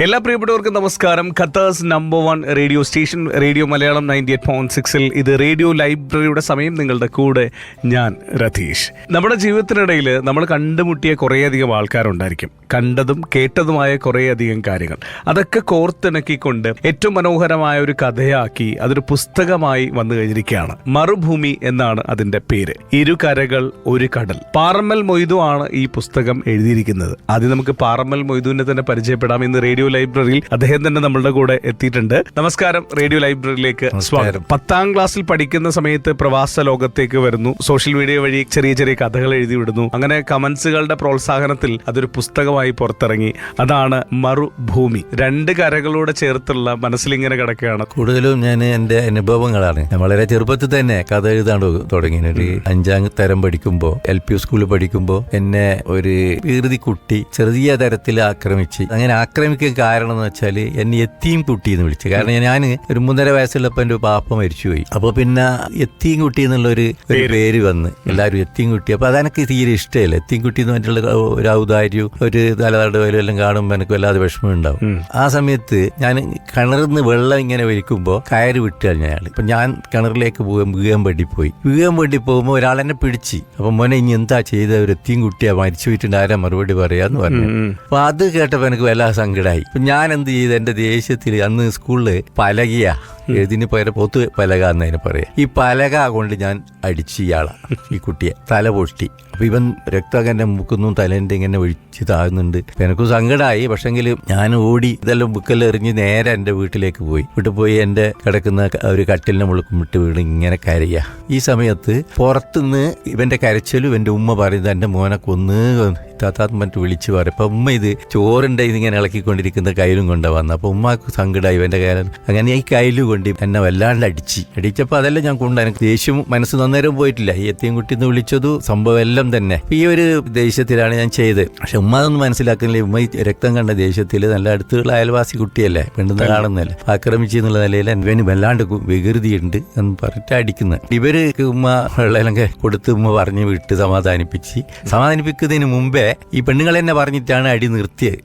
എല്ലാ പ്രിയപ്പെട്ടവർക്കും നമസ്കാരം. Qatar's number one radio station radio Malayalam ninety eight point സിക്സിൽ ഇത് റേഡിയോ ലൈബ്രറിയുടെ സമയം നിങ്ങളുടെ കൂടെ ഞാൻ രതീഷ്. നമ്മുടെ ജീവിതത്തിനിടയിൽ നമ്മൾ കണ്ടുമുട്ടിയ കുറേയധികം ആൾക്കാരുണ്ടായിരിക്കും. കണ്ടതും കേട്ടതുമായ കുറേയധികം കാര്യങ്ങൾ. അതൊക്കെ കോർത്തിണക്കിക്കൊണ്ട് ഏറ്റവും മനോഹരമായ ഒരു കഥയാക്കി അതൊരു പുസ്തകമായി വന്നു കഴിഞ്ഞിരിക്കുകയാണ്. മറുഭൂമി എന്നാണ് അതിന്റെ പേര്. ഇരു കരകൾ ഒരു കടൽ. പാറമ്മൽ മൊയ്തു ആണ് ഈ പുസ്തകം എഴുതിയിരിക്കുന്നത്. ആദ്യം നമുക്ക് പാറമ്മൽ മൊയ്തുവിനെ തന്നെ പരിചയപ്പെടാം. ഇന്ന് റേഡിയോ ലൈബ്രറിയിൽ അദ്ദേഹം തന്നെ നമ്മളുടെ കൂടെ എത്തിയിട്ടുണ്ട്. നമസ്കാരം റേഡിയോ ലൈബ്രറിയിലേക്ക് സ്വാഗതം. പത്താം ക്ലാസ്സിൽ പഠിക്കുന്ന സമയത്ത് പ്രവാസ ലോകത്തേക്ക് വരുന്നു. സോഷ്യൽ മീഡിയ വഴി ചെറിയ ചെറിയ കഥകൾ എഴുതി വിടുന്നു. അങ്ങനെ കമന്റ്സുകളുടെ പ്രോത്സാഹനത്തിൽ അതൊരു പുസ്തകമായി പുറത്തിറങ്ങി. അതാണ് മറുഭൂമി. രണ്ട് കരകളോട് ചേർത്തുള്ള മനസ്സിലിങ്ങനെ കിടക്കുകയാണ്. കൂടുതലും ഞാൻ എന്റെ അനുഭവങ്ങളാണ്. വളരെ ചെറുപ്പത്തിൽ തന്നെ കഥ എഴുതാൻ തുടങ്ങി ഒരു അഞ്ചാം തരം പഠിക്കുമ്പോൾ എൽ പി സ്കൂളിൽ പഠിക്കുമ്പോൾ എന്നെ ഒരു വീറുതി കുട്ടി ചെറിയ തരത്തിൽ ആക്രമിച്ച് അങ്ങനെ ആക്രമിക്കാൻ കാരണം എന്ന് വെച്ചാൽ എന്നെ എത്തിയും കുട്ടി എന്ന് വിളിച്ചു. കാരണം ഞാൻ ഒരു മൂന്നര വയസ്സുള്ളപ്പോൾ എന്റെ പാപ്പ മരിച്ചുപോയി. അപ്പോൾ പിന്നെ എത്തിയും കുട്ടി എന്നുള്ള ഒരു ഒരു പേര്. വന്ന് എല്ലാവരും എത്തിയും കുട്ടി. അപ്പോൾ അതെനിക്ക് തീരെ ഇഷ്ടമില്ല. എത്തിയും കുട്ടി എന്ന് പറഞ്ഞിട്ടുള്ള ഒരു ഔദാര്യവും ഒരു തലതടവലും എല്ലാം കാണുമ്പോൾ എനിക്ക് വല്ലാതെ വിഷമം ഉണ്ടാവും. ആ സമയത്ത് ഞാൻ കിണറിന്ന് വെള്ളം ഇങ്ങനെ വലിക്കുമ്പോൾ കയറ് വിട്ടാൽ ഞാൻ ഇപ്പൊ ഞാൻ കിണറിലേക്ക് പോകാൻ വീഴാൻ വേണ്ടി പോയി. വീഴാൻ വേണ്ടി പോകുമ്പോൾ ഒരാൾ എന്നെ പിടിച്ച്. അപ്പൊ മോനെ ഇനി എന്താ ചെയ്ത ഒരു എത്തിയും കുട്ടിയാ മരിച്ചു പോയിട്ടുണ്ട് ആരാ മറുപടി പറയാന്ന് പറഞ്ഞു. അപ്പൊ അത് കേട്ടപ്പോ എനിക്ക് വല്ലാതെ സങ്കടമായി. ഞാൻ എന്ത് ചെയ്ത് എന്റെ ദേഷ്യത്തിൽ അന്ന് സ്കൂളിൽ പലകയാ. എഴുതിന് പകരം പൊത്ത് പലക എന്നതിന് പറയാം. ഈ പലക കൊണ്ട് ഞാൻ അടിച്ച് ഇയാളാ ഈ കുട്ടിയെ. തല പൊട്ടി. അപ്പൊ ഇവൻ രക്തമൊക്കെ എന്റെ മുക്കുന്നു തലേന്റെ ഇങ്ങനെ ഒഴിച്ച് താഴുന്നുണ്ട്. എനിക്ക് സങ്കടമായി പക്ഷെങ്കിൽ ഞാൻ ഓടി ഇതെല്ലാം ബുക്കെല്ലാം നേരെ എന്റെ വീട്ടിലേക്ക് പോയി. വീട്ടിൽ പോയി എന്റെ കിടക്കുന്ന ഒരു കട്ടിലിനെ മുളക്കും വിട്ട് വീണ് ഇങ്ങനെ കരയ. ഈ സമയത്ത് പുറത്തുനിന്ന് ഇവന്റെ കരച്ചലും എന്റെ ഉമ്മ പറയുന്നത് എന്റെ മോനെ കൊന്ന് താത്താത്ത് മറ്റു വിളിച്ചു പറയും. അപ്പൊ ഉമ്മ ഇത് ചോറിന്റെ ഇതിങ്ങനെ ഇളക്കിക്കൊണ്ടിരിക്കുന്ന കയ്യിലും കൊണ്ടാ വന്നത് അപ്പൊ ഉമ്മ സങ്കടമായി ഇവന്റെ കയ്യിലും അങ്ങനെ ഈ കയ്യിലും കൊണ്ട് എന്നെ വല്ലാണ്ട് അടിച്ച്. അടിച്ചപ്പോൾ അതെല്ലാം ഞാൻ കൊണ്ട് എനിക്ക് ദേഷ്യം മനസ്സ് നന്നേരം പോയിട്ടില്ല. ഈ എത്തിയും കുട്ടി എന്ന് വിളിച്ചതു സംഭവം എല്ലാം തന്നെ. ഈ ഒരു ദേഷ്യത്തിലാണ് ഞാൻ ചെയ്തത്. പക്ഷെ ഉമ്മ അതൊന്നും മനസ്സിലാക്കുന്നില്ല. ഉമ്മ രക്തം കണ്ട ദേഷ്യത്തിൽ നല്ല അടുത്തുള്ള അയൽവാസി കുട്ടിയല്ലേ? പെണ്ണുന്ന കാണുന്നല്ലേ ആക്രമിച്ചു എന്നുള്ള നിലയിൽ ഇവന് വല്ലാണ്ട് വികൃതിയുണ്ട് എന്ന് പറഞ്ഞിട്ട് അടിക്കുന്നത്. ഇവർ ഉമ്മ വെള്ളമൊക്കെ കൊടുത്ത് ഉമ്മ പറഞ്ഞ് വിട്ട് സമാധാനിപ്പിച്ച്. സമാധാനിപ്പിക്കുന്നതിന് മുമ്പേ ഈ പെണ്ണുങ്ങൾ തന്നെ പറഞ്ഞിട്ടാണ് അടി നിർത്തിയത്.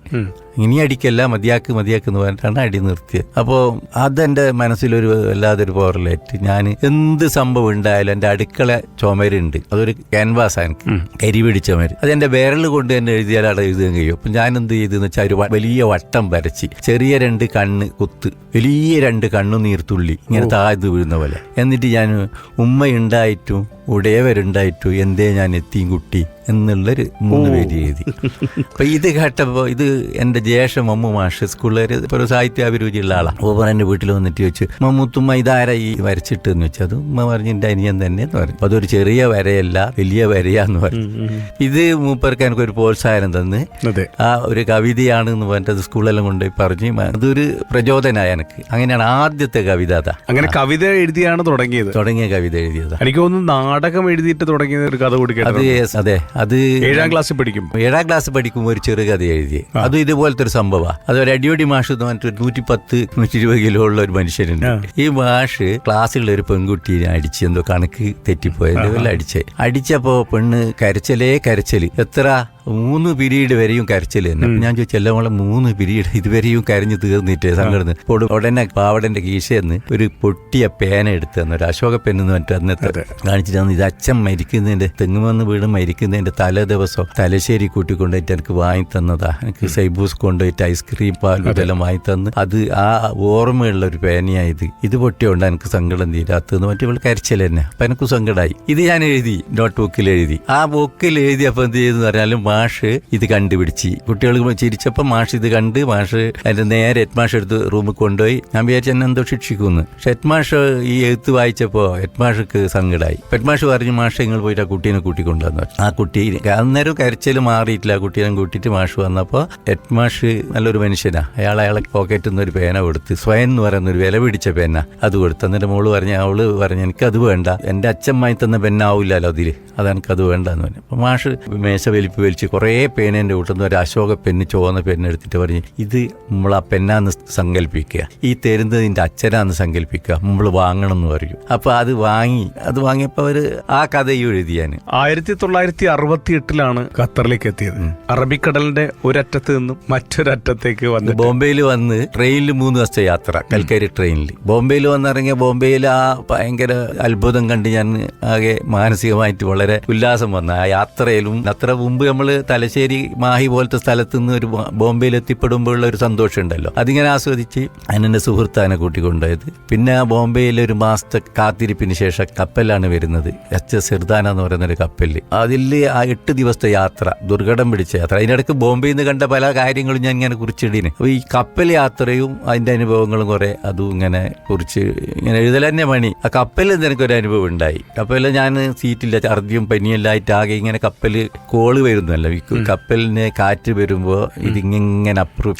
ഇനി അടിക്കല്ല മതിയാക്ക് മതിയാക്ക് എന്ന് പറഞ്ഞിട്ടാണ് അടി നിർത്തിയത്. അപ്പോൾ അതെന്റെ മനസ്സിലൊരു വല്ലാതൊരു പോറലേറ്റ് ഞാൻ എന്ത് സംഭവം ഉണ്ടായാലും എന്റെ അടുക്കള ചുമരുണ്ട്. അതൊരു ക്യാൻവാസ് എനിക്ക് കരി പിടിച്ച ചുമര്. അത് എന്റെ വിരൽ കൊണ്ട് തന്നെ എഴുതിയാൽ അവിടെ എഴുതാൻ കഴിയും. അപ്പം ഞാൻ എന്ത് ചെയ്തെന്ന് വെച്ചാൽ ഒരു വലിയ വട്ടം വരച്ച് ചെറിയ രണ്ട് കണ്ണ് കുത്ത് വലിയ രണ്ട് കണ്ണു നീർത്തുള്ളി ഇങ്ങനെ താഴ്ന്നു വീഴുന്ന പോലെ. എന്നിട്ട് ഞാൻ ഉമ്മ ഉമ്മയുണ്ടായിട്ടും ഉടയവരുണ്ടായിട്ടും എന്തേ ഞാൻ എത്തിയും കുട്ടി എന്നുള്ളൊരു മൂന്ന് പേര് എഴുതി. അപ്പൊ ഇത് കേട്ടപ്പോ ഇത് എന്റെ ജ്യേഷ്ഠ മമ്മു മാഷ് സ്കൂളിൽ ഒരു സാഹിത്യ അഭിരുചിയുള്ള ആളാണ് ഓപ്പർ എന്റെ വീട്ടിൽ വന്നിട്ട് ചോദിച്ചു മമ്മൂത്തുമ്മ ഇതാരാ ഈ വരച്ചിട്ട് എന്ന് വെച്ചാൽ അത് ഉമ്മ പറഞ്ഞു എന്റെ അനിയൻ തന്നെ എന്ന് പറഞ്ഞു അതൊരു ചെറിയ വരയല്ല വലിയ വരയാന്ന് പറഞ്ഞു. ഇത് മൂപ്പർക്ക് എനിക്ക് ഒരു പ്രോത്സാഹനം തന്ന്. ആ ഒരു കവിതയാണ് എന്ന് പറഞ്ഞത് സ്കൂളെല്ലാം കൊണ്ടുപോയി പറഞ്ഞു. അതൊരു പ്രചോദനമായ എനിക്ക്. അങ്ങനെയാണ് ആദ്യത്തെ കവിത അതാ. അങ്ങനെ കവിത എഴുതിയാണ് തുടങ്ങിയത്. തുടങ്ങിയ കവിത എഴുതിയതാ. എനിക്ക് തോന്നുന്നു നാടകം എഴുതിയിട്ട് തുടങ്ങിയ ഒരു കഥ കൂടി അത് yes, അതെ. അത് ഏഴാം ക്ലാസ്സിൽ പഠിക്കും. ഏഴാം ക്ലാസ് പഠിക്കുമ്പോൾ ഒരു ചെറുകഥ എഴുതി. അത് ഇതുപോലത്തെ ഒരു സംഭവമാണ് അത് ഒരു അടിയോടി മാഷ് എന്ന് പറഞ്ഞിട്ട് നൂറ്റി പത്ത് നൂറ്റി ഇരുപത് കിലോ ഉള്ള ഒരു മനുഷ്യനുണ്ട് ഈ മാഷ് ക്ലാസ്സിലുള്ള ഒരു പെൺകുട്ടീനെ അടിച്ച് എന്തോ കണക്ക് തെറ്റിപ്പോയത് വല്ല അടിച്ചേ. അടിച്ചപ്പോ പെണ്ണ് കരച്ചലേ കരച്ചൽ. എത്ര മൂന്ന് പിരീഡ് വരെയും കരച്ചിൽ തന്നെ. ഞാൻ ചോദിച്ചു എല്ലാം കൂടെ മൂന്ന് പിരീഡ് ഇതുവരെയും കരഞ്ഞു തീർന്നിട്ട് സങ്കടന്ന് അപ്പോൾ ഉടനെ പാവടന്റെ കീശയെന്ന് ഒരു പൊട്ടിയ പേന എടുത്ത് തന്നു. ഒരു അശോക പെന്ന് പറഞ്ഞിട്ട് അന്നത്തെ കാണിച്ചിട്ട് തന്നു. ഇത് അച്ഛൻ മരിക്കുന്നതിന്റെ തെങ്ങുമെന്ന് വീട് മരിക്കുന്നതിന്റെ തലേ ദിവസം തലശ്ശേരി കൂട്ടിക്കൊണ്ടുപോയിട്ട് എനിക്ക് വാങ്ങി തന്നതാ. എനിക്ക് സൈബൂസ് കൊണ്ടുപോയിട്ട് ഐസ്ക്രീം പാൽ ഇതെല്ലാം വാങ്ങി തന്ന്. അത് ആ ഓർമ്മയുള്ള ഒരു പേനയായത്. ഇത് പൊട്ടിയോണ്ട് എനിക്ക് സങ്കടം തീരാത്തതെന്ന് മറ്റേ ഇവൾ കരച്ചിൽ തന്നെ. അപ്പൊ എനിക്ക് സങ്കടമായി ഇത് ഞാൻ എഴുതി നോട്ട് ബുക്കിൽ എഴുതി. ആ ബുക്കിൽ എഴുതിയപ്പോ എന്ത് ചെയ്തെന്ന് പറഞ്ഞാലും മാഷ് ഇത് കണ്ടുപിടിച്ച്. കുട്ടികൾ ചിരിച്ചപ്പോൾ മാഷ് ഇത് കണ്ട് മാഷ് അതിന്റെ നേരെ ഹെഡ് മാഷ് എടുത്ത് റൂമിൽ കൊണ്ടുപോയി. ഞാൻ വിചാരിച്ചു എന്നെ എന്തോ ശിക്ഷിക്കുമെന്ന്. പക്ഷെ ഹെഡ് മാഷ് ഈ എഴുത്ത് വായിച്ചപ്പോൾ ഹെഡ് മാഷക്ക് സങ്കടമായി ഹെഡ് മാഷ് പറഞ്ഞു മാഷ് നിങ്ങൾ പോയിട്ട് ആ കുട്ടീനെ കൂട്ടിക്കൊണ്ടുവന്നു. ആ കുട്ടി അന്നേരം കരച്ചിൽ മാറിയിട്ടില്ല. ആ കുട്ടീനെ കൂട്ടിയിട്ട് മാഷ് വന്നപ്പോൾ ഹെഡ് മാഷ് നല്ലൊരു മനുഷ്യനാ. അയാൾ അയാളെ പോക്കറ്റിൽ നിന്ന് ഒരു പേന കൊടുത്ത് സ്വയം എന്ന് പറയുന്ന ഒരു വില പിടിച്ച പേന അത് കൊടുത്ത്. എന്നിട്ട് മോൾ പറഞ്ഞു അവൾ പറഞ്ഞു എനിക്ക് അത് വേണ്ട. എന്റെ അച്ഛൻ വാങ്ങി തന്ന പെന്നാവില്ലല്ലോ അതിൽ അത് എനിക്കത് വേണ്ടെന്ന് പറഞ്ഞു. അപ്പോൾ മാഷ് മേശ വലിപ്പ് വലിച്ച് പിടിച്ച് കുറേ പേനേന്റെ കൂട്ടുന്ന ഒരു അശോക പെന്ന് ചുവന്ന പെന്നെടുത്തിട്ട് എടുത്തിട്ട് പറഞ്ഞ് ഇത് നമ്മൾ ആ പെണ്ണാന്ന് സങ്കല്പിക്കുക. ഈ തരുന്നതിന്റെ അച്ഛനാന്ന് സങ്കല്പിക്കുക. നമ്മൾ വാങ്ങണം എന്ന് പറയും. അപ്പോൾ അത് വാങ്ങി അത് വാങ്ങിയപ്പോൾ അവർ ആ കഥയും എഴുതിയാൻ ആയിരത്തി തൊള്ളായിരത്തി അറുപത്തി എട്ടിലാണ് ഖത്തറിലേക്ക് എത്തിയത്. അറബിക്കടലിന്റെ ഒരറ്റത്ത് നിന്നും മറ്റൊരറ്റത്തേക്ക് വന്ന് ബോംബെയിൽ വന്ന് ട്രെയിനിൽ മൂന്ന് ദിവസത്തെ യാത്ര കൽക്കരി ട്രെയിനിൽ. ബോംബെയിൽ വന്നിറങ്ങിയ ബോംബെയിൽ ആ ഭയങ്കര അത്ഭുതം കണ്ട് ഞാൻ ആകെ മാനസികമായിട്ട് വളരെ ഉല്ലാസം വന്നു. ആ യാത്രയിലും അത്ര മുമ്പ് നമ്മൾ തലശ്ശേരി മാഹി പോലത്തെ സ്ഥലത്ത് നിന്ന് ഒരു ബോംബെയിൽ എത്തിപ്പെടുമ്പോഴുള്ള ഒരു സന്തോഷം ഉണ്ടല്ലോ അതിങ്ങനെ ആസ്വദിച്ച് ഞാൻ സുഹൃത്താനെ കൂട്ടിക്കൊണ്ടുപോയത്. പിന്നെ ആ ബോംബെയിൽ ഒരു മാസത്തെ കാത്തിരിപ്പിന് ശേഷം കപ്പലാണ് വരുന്നത്. എച്ച് എസ് സിർദാന എന്ന് പറയുന്ന ഒരു കപ്പലിൽ അതിൽ ആ എട്ട് ദിവസത്തെ യാത്ര ദുർഘടം പിടിച്ച യാത്ര. അതിനിടയ്ക്ക് ബോംബെയിൽ നിന്ന് കണ്ട പല കാര്യങ്ങളും ഞാൻ ഇങ്ങനെ കുറിച്ചിടീന്. അപ്പോൾ ഈ കപ്പൽ യാത്രയും അതിന്റെ അനുഭവങ്ങളും കുറെ അതും ഇങ്ങനെ കുറിച്ച് ഇങ്ങനെ എഴുതൽ തന്നെ ആ കപ്പലിൽ നിന്ന് എനിക്കൊരു അനുഭവം ഉണ്ടായി. കപ്പലിൽ ഞാൻ സീറ്റില്ല ഛർദിയും പനിയെല്ലായിട്ട് ആകെ ഇങ്ങനെ കപ്പൽ കോൾ വരുന്നല്ലോ ഈ കപ്പലിന് കാറ്റ് വരുമ്പോൾ ഇതിങ്ങനെ അപ്പുറം.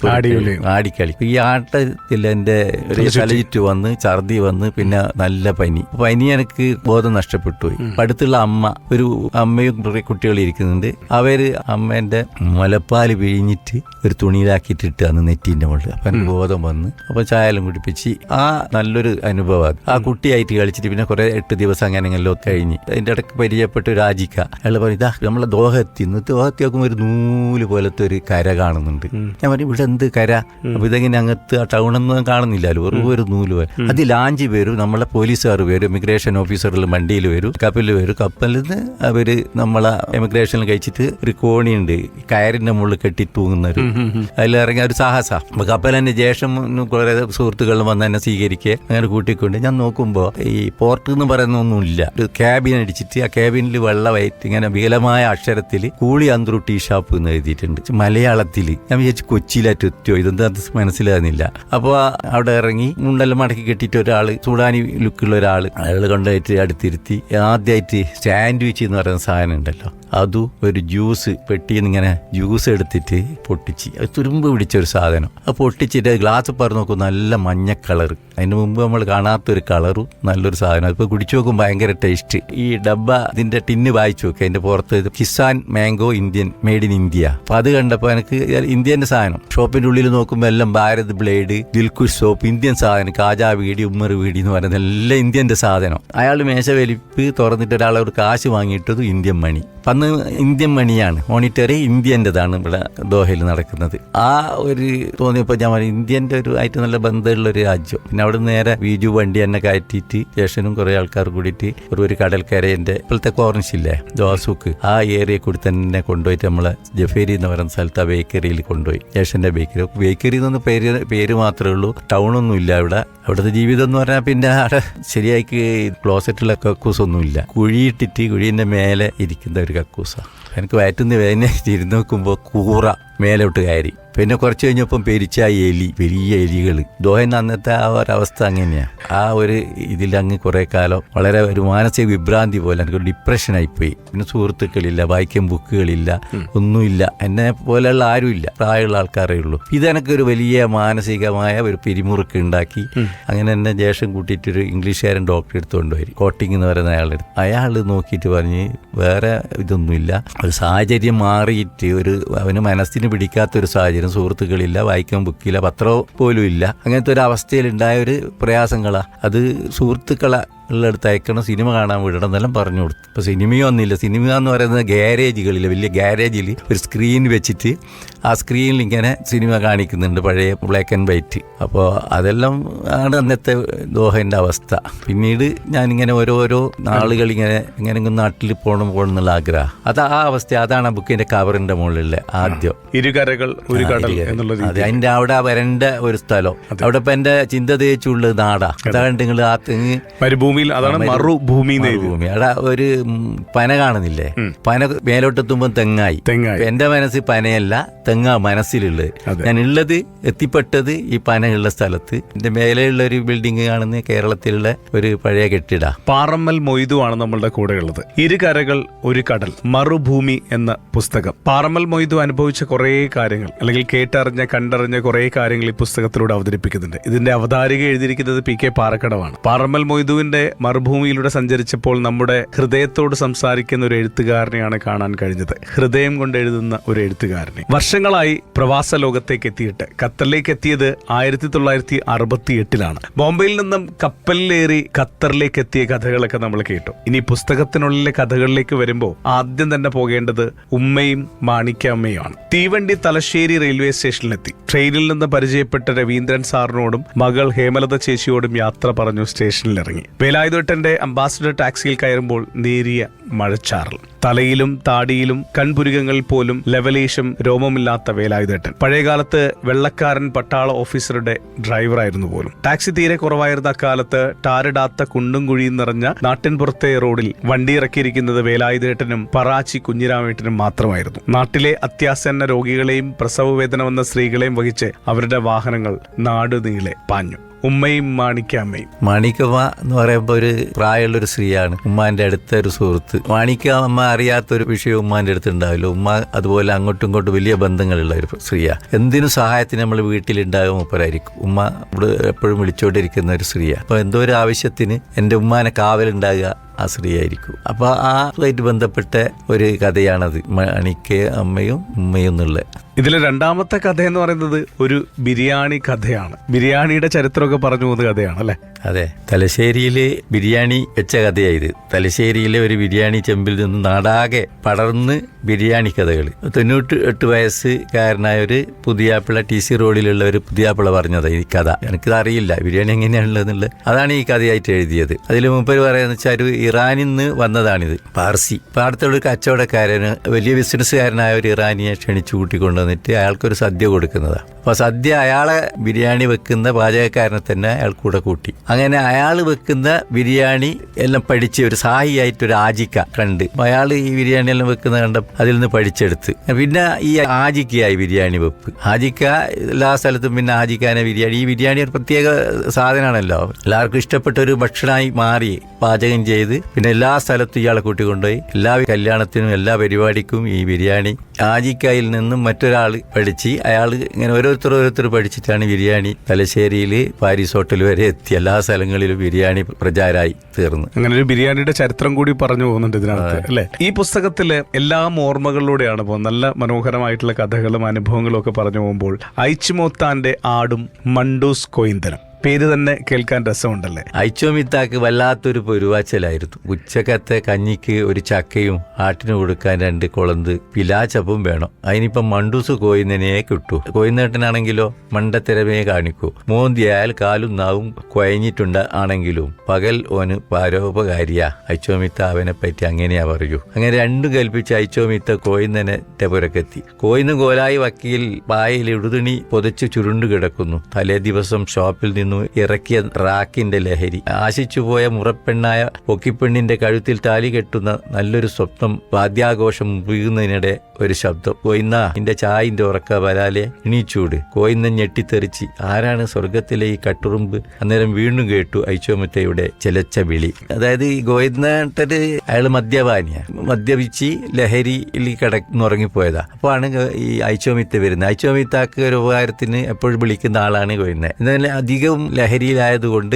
ആടിക്കളി ഈ ആട്ടത്തിൽ എന്റെ ഒരു തലചുറ്റ് വന്ന് ഛർദി വന്ന് പിന്നെ നല്ല പനി. പനി എനിക്ക് ബോധം നഷ്ടപ്പെട്ടു പോയി. അടുത്തുള്ള അമ്മ ഒരു അമ്മയും കുട്ടികളും ഇരിക്കുന്നുണ്ട്. അവർ അമ്മേന്റെ മുലപ്പാൽ പിഴിഞ്ഞിട്ട് ഒരു തുണിയിലാക്കിയിട്ടിട്ട് അന്ന് നെറ്റിന്റെ മുകളിൽ അപ്പൊ എനിക്ക് ബോധം വന്ന് അപ്പൊ ചായാലും കുടിപ്പിച്ച് ആ നല്ലൊരു അനുഭവം ആ കുട്ടിയായിട്ട് കളിച്ചിട്ട് പിന്നെ കുറെ എട്ട് ദിവസം അങ്ങനെ എല്ലാം കഴിഞ്ഞ്. അതിന്റെ ഇടയ്ക്ക് പരിചയപ്പെട്ട ഒരു രാജിക്ക. അയാൾ പറഞ്ഞു ഇതാ നമ്മളെ ദോഹത്തി. ഇന്ന് ദോഹത്തി നോക്കുമ്പോൾ ഒരു നൂൽ പോലത്തെ ഒരു കര കാണുന്നുണ്ട്. ഞാൻ പറഞ്ഞു ഇവിടെ എന്ത് കര? അപ്പൊ ഇതെങ്ങനെ അങ്ങത്ത് ആ ടൗണൊന്നും കാണുന്നില്ലല്ലോ വെറും ഒരു നൂൽ പോലെ. അത് ലാഞ്ച് വരും നമ്മളെ പോലീസുകാർ വരും ഇമിഗ്രേഷൻ ഓഫീസറിൽ വണ്ടിയിൽ വരും കപ്പലിൽ വരും. കപ്പലിൽ നിന്ന് അവർ നമ്മളെ ഇമിഗ്രേഷനിൽ കഴിച്ചിട്ട് ഒരു കോണിയുണ്ട്. കയറിന്റെ മുകളിൽ കെട്ടി തൂങ്ങുന്ന ഒരു അതിലിറങ്ങിയ ഒരു സാഹസ. കപ്പൽ തന്നെ ജേഷം കുറെ സുഹൃത്തുക്കളും വന്ന് എന്നെ സ്വീകരിക്കുക അങ്ങനെ കൂട്ടിക്കൊണ്ട് ഞാൻ നോക്കുമ്പോൾ ഈ പോർട്ട് എന്ന് പറയുന്ന ഒന്നുമില്ല ഒരു ക്യാബിൻ അടിച്ചിട്ട് ആ ക്യാബിനിൽ വെള്ളമായിട്ട് ഇങ്ങനെ വികലമായ അക്ഷരത്തിൽ കൂളി അന്തൂർ ടീ ഷാപ്പ് എന്ന് എഴുതിയിട്ടുണ്ട്. മലയാളത്തിൽ ഞാൻ വിചാരിച്ചു കൊച്ചിയിലായിട്ട് എത്തിയോ? ഇതെന്താ മനസ്സിലാകുന്നില്ല. അപ്പോൾ അവിടെ ഇറങ്ങി മുണ്ടെല്ലാം മടക്കി കെട്ടിയിട്ട് ഒരാൾ ചൂടാനി ലുക്കുള്ള ഒരാൾ അയാൾ കൊണ്ടുപോയിട്ട് അടുത്തിരുത്തി ആദ്യമായിട്ട് സാൻഡ്വിച്ച് എന്ന് പറയുന്ന സാധനം ഉണ്ടല്ലോ. അതും ഒരു ജ്യൂസ് പെട്ടിയിൽ നിന്ന് ഇങ്ങനെ ജ്യൂസ് എടുത്തിട്ട് പൊട്ടിച്ച് അത് തുരുമ്പ് പിടിച്ച ഒരു സാധനം. അത് പൊട്ടിച്ചിട്ട് ഗ്ലാസ് പറഞ്ഞു നോക്കും നല്ല മഞ്ഞ കളർ അതിന് മുമ്പ് നമ്മൾ കാണാത്തൊരു കളറും നല്ലൊരു സാധനം. അതിപ്പോൾ കുടിച്ചു നോക്കും ഭയങ്കര ടേസ്റ്റ് ഈ ഡബ്ബ ഇതിന്റെ ടിന്ന് വായിച്ചു നോക്കി. അതിന്റെ പുറത്ത് Kisan mango Indian made in India അപ്പം അത് കണ്ടപ്പോൾ എനിക്ക് ഇന്ത്യന്റെ സാധനം. ഷോപ്പിന്റെ ഉള്ളിൽ നോക്കുമ്പോൾ എല്ലാം Bharat blade Dilkhush soap Indian സാധനം കാജാ വീടി ഉമ്മർ വീടി എന്ന് പറയുന്നത് എല്ലാം ഇന്ത്യന്റെ സാധനം. അയാൾ മേശ വലിപ്പ് തുറന്നിട്ട് ഒരാളെ ഒരു കാശ് വാങ്ങിയിട്ടത് ഇന്ത്യൻ മണി അന്ന് ഇന്ത്യൻ മണിയാണ്. മോണിറ്ററി ഇന്ത്യന്റെതാണ് ഇവിടെ ദോഹയിൽ നടക്കുന്നത്. ആ ഒരു തോന്നിയപ്പോൾ ഞാൻ പറഞ്ഞു ഇന്ത്യന്റെ ഒരു ആയിട്ട് നല്ല ബന്ധമുള്ള ഒരു രാജ്യം. പിന്നെ അവിടെ നേരെ വീജു വണ്ടി എന്നെ കയറ്റിയിട്ട് സ്റ്റേഷനും കുറേ ആൾക്കാർ കൂടിയിട്ട് ഒരു ഒരു കടൽക്കരേന്റെ ഇപ്പോഴത്തെ കോറൻസില്ലേ ദോസുക്ക് ആ ഏരിയ കൂടി തന്നെ കൊണ്ടുപോയിട്ട് നമ്മളെ ജഫേരി എന്ന് പറയുന്ന സ്ഥലത്ത് ആ ബേക്കറിയിൽ കൊണ്ടുപോയി. സ്റ്റേഷന്റെ ബേക്കറി ബേക്കറി എന്നൊന്ന് പേര് പേര് മാത്രമേ ഉള്ളൂ. ടൗണൊന്നും ഇല്ല ഇവിടെ. അവിടുത്തെ ജീവിതം എന്ന് പറഞ്ഞാൽ പിന്നെ അവിടെ ശരിയാക്കി ക്ലോസറ്റിലൊക്കെ കക്കൂസ് ഒന്നുമില്ല കുഴിയിട്ടിട്ട് കുഴീന്റെ മേലെ ഇരിക്കുന്ന ഒരു കക്കൂസ. എനിക്ക് വയറ്റുന്ന വേദന ഇരുന്ന് നോക്കുമ്പോൾ കൂറ മേലോട്ട് കയറി. പിന്നെ കുറച്ച് കഴിഞ്ഞപ്പം പെരിച്ച എലി വലിയ എലികൾ ദോഹൻ അന്നത്തെ ആ ഒരവസ്ഥ അങ്ങനെയാണ് ആ ഒരു ഇതിൽ അങ്ങ് കുറെ കാലം വളരെ ഒരു മാനസിക വിഭ്രാന്തി പോലെ എനിക്ക് ഡിപ്രഷൻ ആയിപ്പോയി. പിന്നെ സുഹൃത്തുക്കളില്ല വായിക്കാൻ ബുക്കുകളില്ല ഒന്നുമില്ല. എന്നെ പോലെയുള്ള ആരുമില്ല. പ്രായമുള്ള ആൾക്കാരേ ഉള്ളൂ. ഇതെനക്കൊരു വലിയ മാനസികമായ ഒരു പിരിമുറുക്ക് ഉണ്ടാക്കി. അങ്ങനെ എന്നെ ജ്യേഷ്ഠം കൂട്ടിയിട്ടൊരു ഇംഗ്ലീഷുകാരൻ ഡോക്ടറെ എടുത്തുകൊണ്ട് വരും കോട്ടിങ് എന്ന് പറയുന്ന അയാളുടെ അയാൾ നോക്കിയിട്ട് പറഞ്ഞ് വേറെ ഇതൊന്നുമില്ല. ഒരു സാഹചര്യം മാറിയിട്ട് ഒരു അവന് മനസ്സിന് പിടിക്കാത്ത ഒരു സാഹചര്യം സുഹൃത്തുക്കളില്ല വായിക്കാൻ ബുക്കില്ല പത്രം പോലും ഇല്ല അങ്ങനത്തെ ഒരു അവസ്ഥയിൽ ഉണ്ടായ ഒരു പ്രയാസങ്ങളാണ് അത് സുഹൃത്തുക്കളെ ഉള്ളടുത്ത് അയക്കണം സിനിമ കാണാൻ വിടണം എന്നെല്ലാം പറഞ്ഞു കൊടുത്തു. ഇപ്പോൾ സിനിമയും ഒന്നുമില്ല. സിനിമ എന്ന് പറയുന്നത് ഗ്യാരേജുകളിൽ വലിയ ഗ്യാരേജിൽ ഒരു സ്ക്രീൻ വെച്ചിട്ട് ആ സ്ക്രീനിൽ ഇങ്ങനെ സിനിമ കാണിക്കുന്നുണ്ട് പഴയ ബ്ലാക്ക് ആൻഡ് വൈറ്റ് അപ്പോൾ അതെല്ലാം ആണ് അന്നത്തെ ദോഹന്റെ അവസ്ഥ. പിന്നീട് ഞാനിങ്ങനെ ഓരോരോ നാളുകൾ ഇങ്ങനെ ഇങ്ങനെ നാട്ടിൽ പോകണം പോകണം എന്നുള്ള ആഗ്രഹം. അത് ആ അവസ്ഥ അതാണ് ആ ബുക്കിന്റെ കവറിന്റെ മുകളിലെ ആദ്യം. ഇരുകരകൾ ഒരു കടൽ അതെ അതിന്റെ അവിടെ വരേണ്ട ഒരു സ്ഥലം. അവിടെ ഇപ്പം എന്റെ ചിന്ത തേച്ചുള്ളത് നാടാ. അതാണ് നിങ്ങൾ ആ തെങ്ങ് മരുഭൂമിയിൽ അതാണ് മറുഭൂമി എന്ന് എഴുതി ഭൂമി അവിടെ ഒരു പന കാണുന്നില്ലേ? പന മേലോട്ടെത്തുമ്പോൾ തെങ്ങായി. തെങ്ങായി. എന്റെ മനസ്സ് പനയല്ല തെങ്ങാ മനസ്സിലുള്ളത്. ഞാൻ ഉള്ളത് എത്തിപ്പെട്ടത് ഈ പനയുള്ള സ്ഥലത്ത്. എന്റെ മേലെയുള്ള ഒരു ബിൽഡിംഗ് കാണുന്ന കേരളത്തിലുള്ള ഒരു പഴയ കെട്ടിട. പാറമ്മൽ മൊയ്തു ആണ് നമ്മളുടെ കൂടെയുള്ളത്. ഇരുകരകൾ ഒരു കടൽ മറുഭൂമി എന്ന പുസ്തകം. പാറമ്മൽ മൊയ്തു അനുഭവിച്ച കുറേ കാര്യങ്ങൾ അല്ലെങ്കിൽ കേട്ടറിഞ്ഞ കണ്ടറിഞ്ഞ കുറേ കാര്യങ്ങൾ ഈ പുസ്തകത്തിലൂടെ അവതരിപ്പിക്കുന്നുണ്ട്. ഇതിന്റെ അവതാരിക എഴുതിയിരിക്കുന്നത് പി കെ പാറക്കടവാണ്. പാറമ്മൽ മൊയ്തുവിന്റെ മറുഭൂമിയിലൂടെ സഞ്ചരിച്ചപ്പോൾ നമ്മുടെ ഹൃദയത്തോട് സംസാരിക്കുന്ന ഒരു എഴുത്തുകാരനെയാണ് കാണാൻ കഴിഞ്ഞത്. ഹൃദയം കൊണ്ട് എഴുതുന്ന ഒരു എഴുത്തുകാരനെ. വർഷങ്ങളായി പ്രവാസ ലോകത്തേക്ക് എത്തിയിട്ട് ഖത്തറിലേക്ക് എത്തിയത് ആയിരത്തി തൊള്ളായിരത്തി അറുപത്തി എട്ടിലാണ് ബോംബെയിൽ നിന്നും കപ്പലിലേറി ഖത്തറിലേക്ക് എത്തിയ കഥകളൊക്കെ നമ്മൾ കേട്ടു. ഇനി പുസ്തകത്തിനുള്ളിലെ കഥകളിലേക്ക് വരുമ്പോൾ ആദ്യം തന്നെ പോകേണ്ടത് ഉമ്മയും മാണിക്കമ്മയുമാണ് തീവണ്ടി തലശ്ശേരി റെയിൽവേ സ്റ്റേഷനിലെത്തി. ട്രെയിനിൽ നിന്ന് പരിചയപ്പെട്ട രവീന്ദ്രൻ സാറിനോടും മകൾ ഹേമലത ചേച്ചിയോടും യാത്ര പറഞ്ഞു സ്റ്റേഷനിലിറങ്ങി. വേലായുധേട്ടന്റെ അംബാസഡർ ടാക്സിയിൽ കയറുമ്പോൾ നേരിയ മഴച്ചാറൽ. തലയിലും താടിയിലും കൺപുരുകങ്ങളിൽ പോലും ലെവലേശം രോമമില്ലാത്ത വേലായുധേട്ടൻ. പഴയകാലത്ത് വെള്ളക്കാരൻ പട്ടാള ഓഫീസറുടെ ഡ്രൈവറായിരുന്നു പോലും. ടാക്സി തീരെ കുറവായിരുന്ന അക്കാലത്ത് ടാരിടാത്ത കുണ്ടും കുഴിയും നിറഞ്ഞ നാട്ടിൻപുറത്തെ റോഡിൽ വണ്ടി ഇറക്കിയിരിക്കുന്നത് വേലായുധേട്ടനും പറാച്ചി കുഞ്ഞിരാമേട്ടനും മാത്രമായിരുന്നു. നാട്ടിലെ അത്യാസന്ന രോഗികളെയും പ്രസവവേദന വന്ന സ്ത്രീകളെയും വഹിച്ച് അവരുടെ വാഹനങ്ങൾ നാടുനീളെ പാഞ്ഞു. ഉമ്മയും മാണിക്കാമ്മയും മാണിക്കമ്മ എന്ന് പറയുമ്പോൾ ഒരു പ്രായമുള്ള ഒരു സ്ത്രീയാണ്. ഉമ്മാന്റെ അടുത്ത ഒരു സുഹൃത്ത്. മാണിക്കാമ്മ അറിയാത്ത ഒരു വിഷയം ഉമ്മാന്റെ അടുത്ത് ഉണ്ടാവില്ല. ഉമ്മ അതുപോലെ അങ്ങോട്ടും ഇങ്ങോട്ടും വലിയ ബന്ധങ്ങളുള്ള ഒരു സ്ത്രീയാ. എന്തിനും സഹായത്തിന് നമ്മൾ വീട്ടിലുണ്ടാകും മൂപ്പരായിരിക്കും ഉമ്മ എപ്പോഴും വിളിച്ചോണ്ടിരിക്കുന്ന ഒരു സ്ത്രീയാ. അപ്പൊ എന്തോ ഒരു ആവശ്യത്തിന് എന്റെ ഉമ്മാനെ കാവലുണ്ടാകുക ആ സ്ത്രീയായിരിക്കും അപ്പൊ ആ ആയിട്ട് ബന്ധപ്പെട്ട ഒരു കഥയാണത്. മണിക്ക് അമ്മയും ഉമ്മയും എന്നുള്ള. ഇതിലെ രണ്ടാമത്തെ കഥ എന്ന് പറയുന്നത് ഒരു ബിരിയാണി കഥയാണ്. ബിരിയാണിയുടെ ചരിത്രമൊക്കെ പറഞ്ഞു പോകുന്ന കഥയാണ് അല്ലെ? അതെ തലശ്ശേരിയിൽ ബിരിയാണി വെച്ച കഥയായത് തലശ്ശേരിയിലെ ഒരു ബിരിയാണി ചെമ്പിൽ നിന്ന് നാടാകെ പടർന്ന് ബിരിയാണി കഥകൾ തൊണ്ണൂറ്റി എട്ട് വയസ്സുകാരനായ ഒരു പുതിയാപ്പിള ടി സി റോഡിലുള്ള ഒരു പുതിയാപ്പിള പറഞ്ഞത് ഈ കഥ. എനിക്കത് അറിയില്ല ബിരിയാണി എങ്ങനെയാണുള്ളതെന്നുള്ളത്. അതാണ് ഈ കഥയായിട്ട് എഴുതിയത്. അതിൽ മുമ്പ് പറയുന്നത് വെച്ചാൽ ഒരു ഇറാനിൽ നിന്ന് വന്നതാണിത്. പാർസി. പാടത്തുള്ള ഒരു കച്ചവടക്കാരന് വലിയ ബിസിനസ്സുകാരനായ ഒരു ഇറാനിയെ ക്ഷണിച്ചു കൂട്ടിക്കൊണ്ടുവന്നിട്ട് അയാൾക്കൊരു സദ്യ കൊടുക്കുന്നതാണ് അപ്പോൾ സദ്യ അയാളെ ബിരിയാണി വെക്കുന്ന പാചകക്കാരനെ തന്നെ അയാൾ കൂടെ കൂട്ടി. അങ്ങനെ അയാൾ വെക്കുന്ന ബിരിയാണി എല്ലാം പഠിച്ച് ഒരു സാഹിയായിട്ട് ഒരു ആജിക്ക കണ്ട്. അയാൾ ഈ ബിരിയാണി എല്ലാം വെക്കുന്ന കണ്ട അതിൽ നിന്ന് പഠിച്ചെടുത്ത്. പിന്നെ ഈ ആജിക്കയായി ബിരിയാണി വെപ്പ്. ആജിക്ക എല്ലാ സ്ഥലത്തും പിന്നെ ആജിക്കാനെ ബിരിയാണി. ഈ ബിരിയാണി ഒരു പ്രത്യേക സാധനമാണല്ലോ. എല്ലാവർക്കും ഇഷ്ടപ്പെട്ട ഒരു ഭക്ഷണമായി മാറി പാചകം ചെയ്ത് പിന്നെ എല്ലാ സ്ഥലത്തും ഇയാളെ കൂട്ടിക്കൊണ്ടുപോയി. എല്ലാ കല്യാണത്തിനും എല്ലാ പരിപാടിക്കും ഈ ബിരിയാണി ആജിക്കായിൽ നിന്നും മറ്റൊരാൾ പഠിച്ച് അയാൾ ഇങ്ങനെ ഓരോരുത്തർ ഓരോരുത്തർ പഠിച്ചിട്ടാണ് ബിരിയാണി തലശ്ശേരിയിൽ പാരീസ് ഹോട്ടൽ വരെ എത്തി. എല്ലാ സ്ഥലങ്ങളിലും ബിരിയാണി പ്രചാരമായി തീർന്നു. അങ്ങനെ ഒരു ബിരിയാണിയുടെ ചരിത്രം കൂടി പറഞ്ഞു പോകുന്നുണ്ട് ഇതിനകത്ത് അല്ലേ? ഈ പുസ്തകത്തിലെ എല്ലാ ഓർമ്മകളിലൂടെയാണ് പോകുന്നത് നല്ല മനോഹരമായിട്ടുള്ള കഥകളും അനുഭവങ്ങളും ഒക്കെ പറഞ്ഞു പോകുമ്പോൾ ഐച്ചുമോത്താന്റെ ആടും മണ്ടൂസ് കൊയിന്തനും. പേര് തന്നെ കേൾക്കാൻ രസമുണ്ടല്ലേ? അയച്ചോമിത്താക്ക് വല്ലാത്തൊരു പൊരുവാച്ചലായിരുന്നു. ഉച്ചക്കത്തെ കഞ്ഞിക്ക് ഒരു ചക്കയും ആട്ടിന് കൊടുക്കാൻ രണ്ട് കുളന്ത് പിലാച്ചപ്പും വേണം. അതിനിപ്പം മണ്ടൂസ് കോയുന്നതിനെ കിട്ടൂ. കോയുന്നേട്ടനാണെങ്കിലോ മണ്ടത്തിരമേ കാണിക്കൂ. മോന്തിയായാൽ കാലും നാവും കുഴഞ്ഞിട്ടുണ്ട് ആണെങ്കിലും പകൽ ഓന് പാരോപകാരിയാ. ഐച്ചോമിത്ത അവനെ പറ്റി അങ്ങനെയാ പറയൂ. അങ്ങനെ രണ്ടും കൽപ്പിച്ച് അയച്ചോമിത്ത കോയുന്നതിനെ പുരക്കെത്തി കോയിന്ന് കോലായി വക്കിയിൽ പായയിൽ ഉടുതുണി പൊതച്ച് ചുരുണ്ടു കിടക്കുന്നു. തലേ ദിവസം ഷോപ്പിൽ നിന്നും ഇറക്കിയ റാക്കിന്റെ ലഹരി. ആശിച്ചുപോയ മുറപ്പെണ്ണായ പൊക്കിപ്പെണ്ണിന്റെ കഴുത്തിൽ താലി കെട്ടുന്ന നല്ലൊരു സ്വപ്നം വാദ്യാഘോഷം വീഴുന്നതിനിടെ ഒരു ശബ്ദം. കോയിന്ന നിന്റെ ചായന്റെ ഉറക്ക വരാലെ എണീച്ചൂട് കോയിന്ന ഞെട്ടിത്തെറിച്ച് ആരാണ് സ്വർഗത്തിലെ ഈ കട്ടുറുമ്പ്? അന്നേരം വീണ്ടും കേട്ടു ഐച്ചോമത്തയുടെ ചിലച്ച വിളി. അതായത് ഈ ഗോയിന്നട്ടര് അയാൾ മദ്യപാനിയ. മദ്യപിച്ച് ലഹരിയിൽ കിടന്നുറങ്ങിപ്പോയതാ അപ്പൊ ആണ് ഈ ഐച്ചോമിത്ത വരുന്നത്. ഐച്ചോമിത്താക്ക് ഒരു ഉപകാരത്തിന് എപ്പോഴും വിളിക്കുന്ന ആളാണ് ഗോവിന്ദൻ. എന്നാൽ അധികവും ലഹരിയിലായതുകൊണ്ട്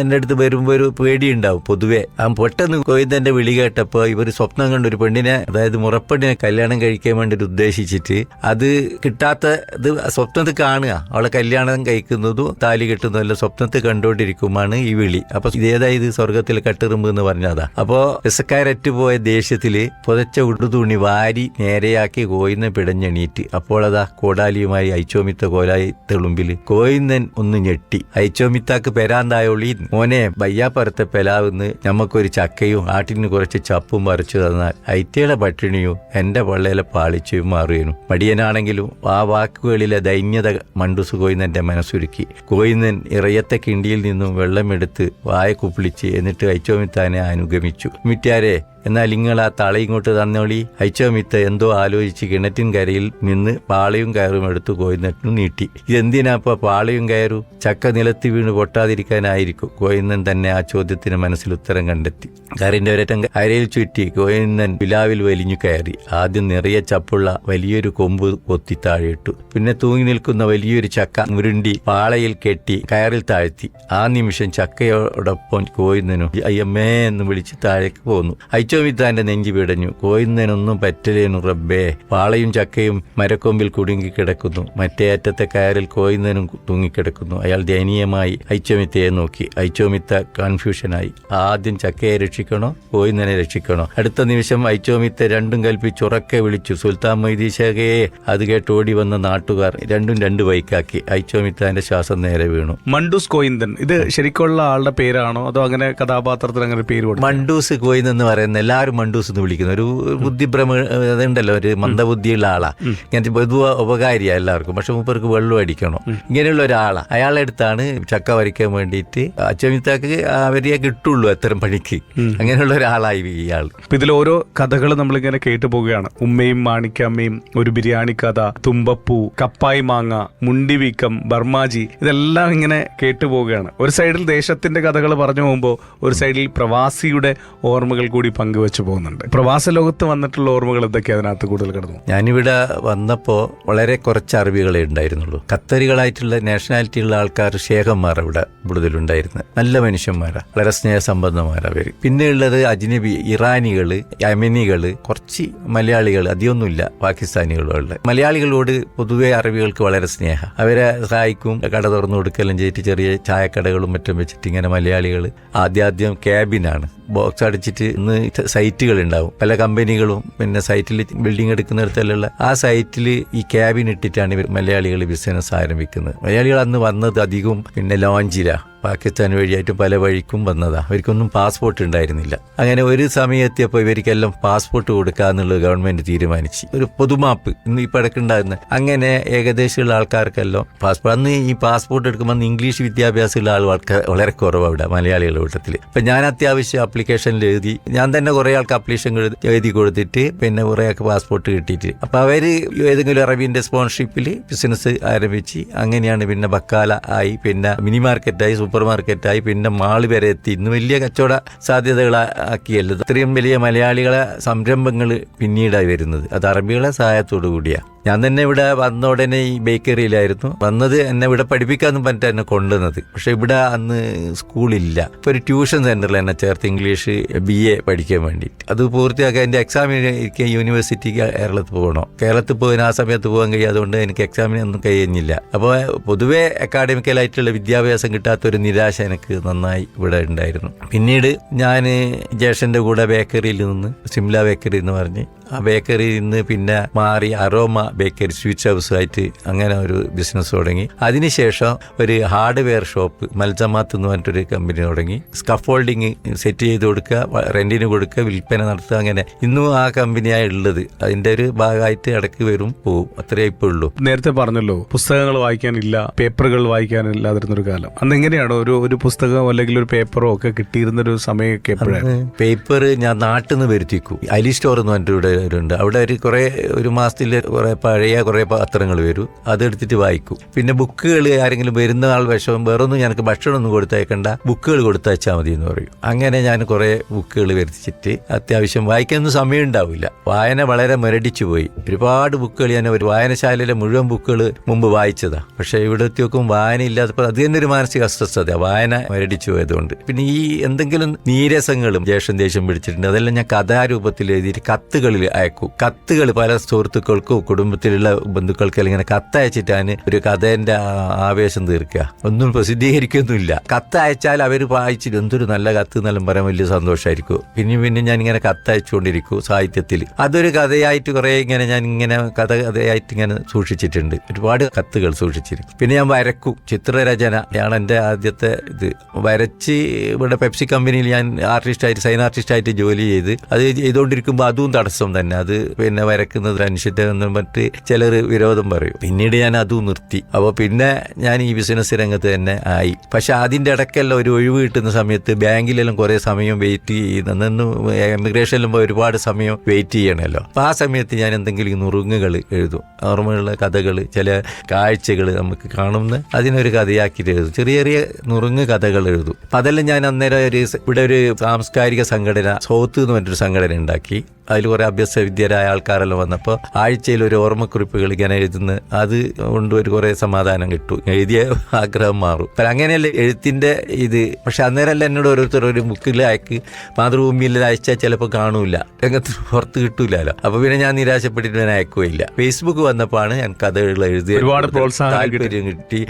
എന്റെ അടുത്ത് വരുമ്പോ ഒരു പേടിയുണ്ടാവും പൊതുവെ. ആ പെട്ടെന്ന് കോയിന്ദന്റെ വിളി കേട്ടപ്പോ ഇവർ സ്വപ്നം കണ്ട ഒരു പെണ്ണിനെ അതായത് മുറപ്പെണ്ണിനെ കല്യാണം കഴിക്കാൻ വേണ്ടി ഉദ്ദേശിച്ചിട്ട് അത് കിട്ടാത്ത ഇത് സ്വപ്നത്തിൽ കാണുക. അവളെ കല്യാണം കഴിക്കുന്നതും താലി കെട്ടുന്നതും സ്വപ്നത്തിൽ കണ്ടുകൊണ്ടിരിക്കുമാണ് ഈ വിളി. അപ്പൊ ഇതേതായത് സ്വർഗത്തിൽ കട്ടെറുമ്പ് എന്ന് പറഞ്ഞതാ. അപ്പോ രസക്കാരറ്റുപോയ ദേഷ്യത്തിൽ പുതച്ച ഉടുതുണി വാരി നേരെയാക്കി കോയിന്നെ പിടഞ്ഞെണീറ്റ്. അപ്പോൾ അതാ കോടാലിയുമായി ഐച്ചോമിത്ത കോലായി തെളുമ്പിൽ കോയിന്നൻ ഒന്ന് ഞെട്ടി. ഐച്ചോമിത്താക്ക് പെരാന്തായോളി മോനെ ബയ്യാപ്പറത്ത് പെലാവുന്ന് ഞമ്മക്കൊരു ചക്കയും ആട്ടിന് കുറച്ച് ചപ്പും പറിച്ചു തന്നാൽ ഐറ്റയുടെ പട്ടിണിയും എന്റെ പള്ളയിലെ പാളിച്ചയും മാറിയനു മടിയനാണെങ്കിലും ആ വാക്കുകളിലെ ദൈന്യത മണ്ടുസ് കോയിന്നന്റെ മനസ്സുരുക്കി. കോയിന്നൻ ഇറയത്തെ കിണ്ടിയിൽ നിന്നും വെള്ളമെടുത്ത് വായ കുപ്പിളിച്ച് എന്നിട്ട് ഐച്ചോമിത്താനെ അനുഗമിച്ചു. മിറ്റാരെ എന്നാൽ നിങ്ങൾ ആ തള ഇങ്ങോട്ട് തന്നോളി. അയച്ചോമിത്ത എന്തോ ആലോചിച്ച് കിണറ്റിൻ കരയിൽ നിന്ന് പാളയും കയറും എടുത്തു കോയുന്നു നീട്ടി ഇതെന്തിനാ ഇപ്പൊ പാളയും കയറു? ചക്ക നിലത്ത് വീണ് പൊട്ടാതിരിക്കാനായിരിക്കും. കോയിന്നൻ തന്നെ ആ ചോദ്യത്തിന് മനസ്സിൽ ഉത്തരം കണ്ടെത്തി. കറിന്റെ ഒരറ്റം അരയിൽ ചുറ്റി കോയിന്നൻ പിലാവിൽ വലിഞ്ഞു കയറി. ആദ്യം നിറയെ ചപ്പുള്ള വലിയൊരു കൊമ്പ് കൊത്തി താഴെയിട്ടു. പിന്നെ തൂങ്ങി നിൽക്കുന്ന വലിയൊരു ചക്ക മുരുണ്ടി പാളയിൽ കെട്ടി കയറിൽ താഴ്ത്തി. ആ നിമിഷം ചക്കയോടൊപ്പം കോയിന്നനും അയ്യമ്മേ എന്ന് വിളിച്ച് താഴേക്ക് പോന്നു. അയച്ചോമിത്താന്റെ നെഞ്ചി പിടഞ്ഞു. കോയുന്നതിനൊന്നും പറ്റലേനു റബ്ബേ. പാളയും ചക്കയും മരക്കൊമ്പിൽ കുടുങ്ങി കിടക്കുന്നു മറ്റേ അറ്റത്തെ കയറിൽ കോയുന്നതിനും തൂങ്ങിക്കിടക്കുന്നു. അയാൾ ദയനീയമായി ഐച്ചോമിത്തയെ നോക്കി. ഐച്ചോമിത്ത കൺഫ്യൂഷനായി. ആദ്യം ചക്കയെ രക്ഷിക്കണോ? കോയുന്നതിനെ രക്ഷിക്കണോ? അടുത്ത നിമിഷം ഐച്ചോമിത്ത രണ്ടും കൽപ്പിച്ചുറക്കെ വിളിച്ചു. സുൽത്താൻ മൊയ്തീശകയെ അത് കേട്ട് ഓടി വന്ന നാട്ടുകാർ രണ്ടും രണ്ട് ബൈക്കാക്കി ഐച്ചോമിത്താന്റെ ശ്വാസം നേരെ വീണു. മണ്ടൂസ് കോയിന്ദൻ. ഇത് ശരിക്കുള്ള ആളുടെ പേരാണോ? അതോ അങ്ങനെ കഥാപാത്രത്തിന് അങ്ങനെ പേര് മണ്ടൂസ് കോയിൻ എന്ന് പറയുന്ന എല്ലാവരും മണ്ടൂസ് എന്ന് വിളിക്കുന്നു. ഒരു ബുദ്ധിഭ്രമ ഉണ്ടല്ലോ ഒരു മന്ദബുദ്ധിയുള്ള ആളാ. ഇങ്ങനത്തെ പൊതു ഉപകാരിയാണ് എല്ലാവർക്കും. പക്ഷെ മൂപ്പർക്ക് വെള്ളം അടിക്കണം? ഇങ്ങനെയുള്ള ഒരാളാണ് അയാളെ അടുത്താണ് ചക്ക വരയ്ക്കാൻ വേണ്ടിയിട്ട് അച്ചമിത്താക്ക് അവരെ കിട്ടുള്ളൂ അത്തരം പണിക്ക്. അങ്ങനെയുള്ള ഒരാളായി ഇയാൾ ഇതിൽ ഓരോ കഥകൾ നമ്മളിങ്ങനെ കേട്ടു പോവുകയാണ്. ഉമ്മയും മാണിക്കമ്മയും ഒരു ബിരിയാണി കഥ തുമ്പപ്പൂ കപ്പായി മാങ്ങ മുണ്ടിവീക്കം ബർമാജി ഇതെല്ലാം ഇങ്ങനെ കേട്ടു പോവുകയാണ്. ഒരു സൈഡിൽ ദേശത്തിന്റെ കഥകൾ പറഞ്ഞു പോകുമ്പോൾ ഒരു സൈഡിൽ പ്രവാസിയുടെ ഓർമ്മകൾ കൂടി പങ്കുവെച്ചു പോകുന്നുണ്ട്. പ്രവാസ ലോകത്ത് വന്നിട്ടുള്ള ഓർമ്മകൾ എന്തൊക്കെയാണ് അതിനകത്ത് കൂടുതൽ കിടന്നു? ഞാനിവിടെ വന്നപ്പോൾ വളരെ കുറച്ച് അറിവുകളെ ഉണ്ടായിരുന്നുള്ളൂ. കത്തരികളായിട്ടുള്ള നാഷണാലിറ്റി ഉള്ള ആൾക്കാർ ഷേഖന്മാർ ഇവിടെ കൂടുതലുണ്ടായിരുന്നു. നല്ല മനുഷ്യന്മാരാ വളരെ സ്നേഹസംബന്ധമാരാ അവർ പിന്നെയുള്ളത് അജ്നബി ഇറാനികൾ യമനികൾ കുറച്ച് മലയാളികൾ അധികമൊന്നുമില്ല പാകിസ്ഥാനികളുള്ള. മലയാളികളോട് പൊതുവെ അറബികൾക്ക് വളരെ സ്നേഹ. അവരെ സഹായിക്കും കട തുറന്നു കൊടുക്കലും ചെയ്തിട്ട് ചെറിയ ചായക്കടകളും മറ്റും വെച്ചിട്ട് ഇങ്ങനെ മലയാളികൾ ആദ്യാദ്യം ക്യാബിനാണ് ബോക്സ് അടിച്ചിട്ട് ഇന്ന് സൈറ്റുകൾ ഉണ്ടാവും. പല കമ്പനികളും പിന്നെ സൈറ്റിൽ ബിൽഡിംഗ് എടുക്കുന്നിടത്തെല്ലാം ആ സൈറ്റിൽ ഈ ക്യാബിൻ ഇട്ടിട്ടാണ് മലയാളികൾ ബിസിനസ് ആരംഭിക്കുന്നത്. മലയാളികൾ അന്ന് വന്നത് അധികവും പിന്നെ ലോഞ്ചിലാ. പാകിസ്ഥാൻ വഴിയായിട്ട് പല വഴിക്കും വന്നതാണ് അവർക്കൊന്നും പാസ്പോർട്ട് ഉണ്ടായിരുന്നില്ല. അങ്ങനെ ഒരു സമയത്തിയപ്പോൾ ഇവർക്കെല്ലാം പാസ്പോർട്ട് കൊടുക്കുക എന്നുള്ളത് ഗവൺമെന്റ് തീരുമാനിച്ചു. ഒരു പൊതുമാപ്പ് ഇന്ന് ഈ പടക്കുണ്ടായിരുന്ന. അങ്ങനെ ഏകദേശമുള്ള ആൾക്കാർക്കെല്ലാം പാസ്പോർട്ട് അന്ന് ഈ പാസ്പോർട്ട് എടുക്കുമ്പോൾ ഇംഗ്ലീഷ് വിദ്യാഭ്യാസമുള്ള ആൾ വളരെ കുറവാണ് ഇവിടെ മലയാളികളുടെ കൂട്ടത്തിൽ അപ്പം ഞാൻ അത്യാവശ്യം ആപ്ലിക്കേഷനിൽ എഴുതി ഞാൻ തന്നെ കുറേ ആൾക്ക് അപ്ലിക്കേഷൻ എഴുതി കൊടുത്തിട്ട് പിന്നെ കുറെ ആൾക്ക് പാസ്പോർട്ട് കിട്ടിയിട്ട്. അപ്പം അവർ ഏതെങ്കിലും അറബിന്റെ സ്പോൺഷിപ്പിൽ ബിസിനസ് ആരംഭിച്ച് അങ്ങനെയാണ് പിന്നെ ബക്കാല ആയി പിന്നെ മിനി മാർക്കറ്റായി സൂപ്പർ മാർക്കറ്റായി പിന്നെ മാൾ വരെ എത്തി. ഇന്ന് വലിയ കച്ചവട സാധ്യതകളാക്കിയല്ലോ ഇത്രയും വലിയ മലയാളികളെ സംരംഭങ്ങൾ പിന്നീടായി വരുന്നത്. അത് അറബികളെ സഹായത്തോടു കൂടിയാണ് ഞാൻ തന്നെ ഇവിടെ വന്ന ഉടനെ ഈ ബേക്കറിയിലായിരുന്നു. വന്നത് എന്നെ ഇവിടെ പഠിപ്പിക്കാന്നും പറഞ്ഞിട്ട് എന്നെ കൊണ്ടുവന്നത്. പക്ഷെ ഇവിടെ അന്ന് സ്കൂളില്ല. ഇപ്പൊ ഒരു ട്യൂഷൻ സെന്ററിൽ എന്നെ ചേർത്ത് ഇംഗ്ലീഷ് ബി എ പഠിക്കാൻ വേണ്ടിയിട്ട്. അത് പൂർത്തിയാക്കാൻ എന്റെ എക്സാമിന് എനിക്ക് യൂണിവേഴ്സിറ്റിക്ക് കേരളത്തിൽ പോകണം. കേരളത്തിൽ പോകാൻ ആ സമയത്ത് പോകാൻ കഴിയാതുകൊണ്ട് എനിക്ക് എക്സാമിന് ഒന്നും കഴിയുന്നില്ല. അപ്പോൾ പൊതുവെ അക്കാഡമിക്കലായിട്ടുള്ള വിദ്യാഭ്യാസം കിട്ടാത്ത ഒരു നിരാശ എനിക്ക് നന്നായി ഇവിടെ ഉണ്ടായിരുന്നു. പിന്നീട് ഞാൻ ജേഷന്റെ കൂടെ ബേക്കറിയിൽ നിന്ന് സിംല ബേക്കറി എന്ന് പറഞ്ഞ് ആ ബേക്കറിയിൽ നിന്ന് പിന്നെ മാറി അരോമ ബേക്കറി സ്വീറ്റ്സ് ഹൗസ് ആയിട്ട് അങ്ങനെ ഒരു ബിസിനസ് തുടങ്ങി. അതിനുശേഷം ഒരു ഹാർഡ്വെയർ ഷോപ്പ് മൽജമാത്ത് എന്ന് പറഞ്ഞിട്ടൊരു കമ്പനി തുടങ്ങി. സ്കഫോൾഡിങ് സെറ്റ് ചെയ്ത് കൊടുക്കുക റെന്റിന് കൊടുക്കുക വിൽപ്പന നടത്തുക അങ്ങനെ ഇന്നും ആ കമ്പനിയാണ് ഉള്ളത്. അതിന്റെ ഒരു ഭാഗമായിട്ട് ഇടയ്ക്ക് വരും പോവും. അത്രേ ഇപ്പോൾ ഉള്ളൂ. നേരത്തെ പറഞ്ഞല്ലോ പുസ്തകങ്ങൾ വായിക്കാനില്ല പേപ്പറുകൾ വായിക്കാനില്ലാതിരുന്ന ഒരു കാലം. അന്ന് എങ്ങനെയാണോ ഒരു ഒരു പുസ്തകം അല്ലെങ്കിൽ ഒരു പേപ്പറോ ഒക്കെ കിട്ടിയിരുന്ന ഒരു സമയമൊക്കെ എപ്പോഴാണ് പേപ്പർ ഞാൻ നാട്ടിൽ നിന്ന് വരുത്തിക്കും. അലി സ്റ്റോർ എന്ന് പറഞ്ഞിട്ട് ഇവിടെ ഉണ്ട് അവിടെ ഒരു കുറെ ഒരു മാസത്തിൽ കുറെ പഴയ കുറേ പത്രങ്ങൾ വരും. അതെടുത്തിട്ട് വായിക്കും. പിന്നെ ബുക്കുകൾ ആരെങ്കിലും വരുന്ന ആൾ വിഷമം വേറൊന്നും ഞങ്ങൾക്ക് ഭക്ഷണമൊന്നും കൊടുത്തയക്കണ്ട. ബുക്കുകൾ കൊടുത്തയച്ചാൽ മതി എന്ന് പറയും. അങ്ങനെ ഞാൻ കുറേ ബുക്കുകൾ വരുത്തിച്ചിട്ട് അത്യാവശ്യം വായിക്കാനൊന്നും സമയം ഉണ്ടാവില്ല വായന വളരെ മുരടിച്ചു പോയി. ഒരുപാട് ബുക്കുകൾ ഞാൻ ഒരു വായനശാലയിലെ മുഴുവൻ ബുക്കുകൾ മുമ്പ് വായിച്ചതാണ് പക്ഷേ ഇവിടെ എത്തിയൊക്കും വായന ഇല്ലാത്തപ്പോൾ അത് തന്നെ ഒരു മാനസിക അസ്വസ്ഥത. വായന മുരടിച്ചു പോയതുകൊണ്ട്. പിന്നെ ഈ എന്തെങ്കിലും നീരസങ്ങളും ദേഷ്യം ദേഷ്യം പിടിച്ചിട്ടുണ്ട്. അതെല്ലാം ഞാൻ കഥാരൂപത്തിൽ എഴുതിയിട്ട് കത്തുകളിൽ അയക്കും. കത്തുകൾ പല സുഹൃത്തുക്കൾക്കോ കുടുംബത്തിലുള്ള ബന്ധുക്കൾക്ക് ഇങ്ങനെ അതിന് ഒരു കഥേന്റെ ആവേശം തീർക്കുക. ഒന്നും പ്രസിദ്ധീകരിക്കൊന്നുമില്ല. കത്ത് അയച്ചാൽ അവർ വായിച്ചിട്ട് എന്തൊരു നല്ല കത്ത് എന്നെല്ലാം പറയാൻ വലിയ സന്തോഷമായിരിക്കും. പിന്നെയും പിന്നെ ഞാൻ ഇങ്ങനെ കത്തയച്ചുകൊണ്ടിരിക്കും സാഹിത്യത്തിൽ. അതൊരു കഥയായിട്ട് കുറെ ഇങ്ങനെ ഞാൻ ഇങ്ങനെ കഥ കഥയായിട്ട് ഇങ്ങനെ സൂക്ഷിച്ചിട്ടുണ്ട്. ഒരുപാട് കത്തുകൾ സൂക്ഷിച്ചിരിക്കും പിന്നെ ഞാൻ വരക്കും. ചിത്രരചന. ആണ് എന്റെ ആദ്യത്തെ ഇത്. വരച്ച് ഇവിടെ പെപ്സി കമ്പനിയിൽ ഞാൻ ആർട്ടിസ്റ്റായിട്ട് സൈൻ ആർട്ടിസ്റ്റായിട്ട് ജോലി ചെയ്ത് അത് ചെയ്തുകൊണ്ടിരിക്കുമ്പോൾ അതും തടസ്സം തന്നെ. അത് പിന്നെ വരക്കുന്നത് അനുഷ്ഠിത പറഞ്ഞിട്ട് ചിലർ വിരോധം പറയും. പിന്നീട് ഞാൻ അതും നിർത്തി. അപ്പോൾ പിന്നെ ഞാൻ ഈ ബിസിനസ് രംഗത്ത് തന്നെ ആയി. പക്ഷെ അതിന്റെ ഇടയ്ക്കെല്ലാം ഒരു ഒഴിവ് കിട്ടുന്ന സമയത്ത് ബാങ്കിലെല്ലാം കുറേ സമയം വെയിറ്റ് ചെയ്യുന്ന എമിഗ്രേഷനിലും പോയി ഒരുപാട് സമയം വെയിറ്റ് ചെയ്യണമല്ലോ അപ്പോൾ ആ സമയത്ത് ഞാൻ എന്തെങ്കിലും നുറുങ്ങുകൾ എഴുതും. ഓർമ്മയുള്ള കഥകൾ ചില കാഴ്ചകൾ നമുക്ക് കാണുന്ന അതിനൊരു കഥയാക്കിയിട്ട് എഴുതും. ചെറിയ ചെറിയ നുറുങ്ങ് കഥകൾ എഴുതും. അപ്പം അതെല്ലാം ഞാൻ അന്നേരം ഒരു ഇവിടെ ഒരു സാംസ്കാരിക സംഘടന സൗത്ത് എന്ന് പറഞ്ഞൊരു സംഘടന ഉണ്ടാക്കി. അതിൽ കുറേ അഭ്യസ്തവിദ്യരായ ആൾക്കാരെല്ലാം വന്നപ്പോൾ ആഴ്ചയിൽ ഒരു ഓർമ്മക്കുറിപ്പുകൾ ഇങ്ങനെ എഴുതുന്ന അത് കൊണ്ട് ഒരു കുറേ സമാധാനം കിട്ടും. എഴുതിയ ആഗ്രഹം മാറും. അപ്പം അങ്ങനെയല്ല എഴുത്തിന്റെ ഇത്. പക്ഷെ അന്നേരമല്ല എന്നോട് ഓരോരുത്തർ ഒരു ബുക്കിൽ അയക്ക്. മാതൃഭൂമിയിൽ അയച്ചാൽ ചിലപ്പോൾ കാണൂല. രംഗത്ത് പുറത്ത് കിട്ടൂലല്ലോ. അപ്പോൾ പിന്നെ ഞാൻ നിരാശപ്പെട്ടിട്ട് ഞാൻ അയക്കുകയില്ല. ഫേസ്ബുക്ക് വന്നപ്പോഴാണ് ഞാൻ കഥകൾ എഴുതി ഒരുപാട്. താല്പര്യം കിട്ടി.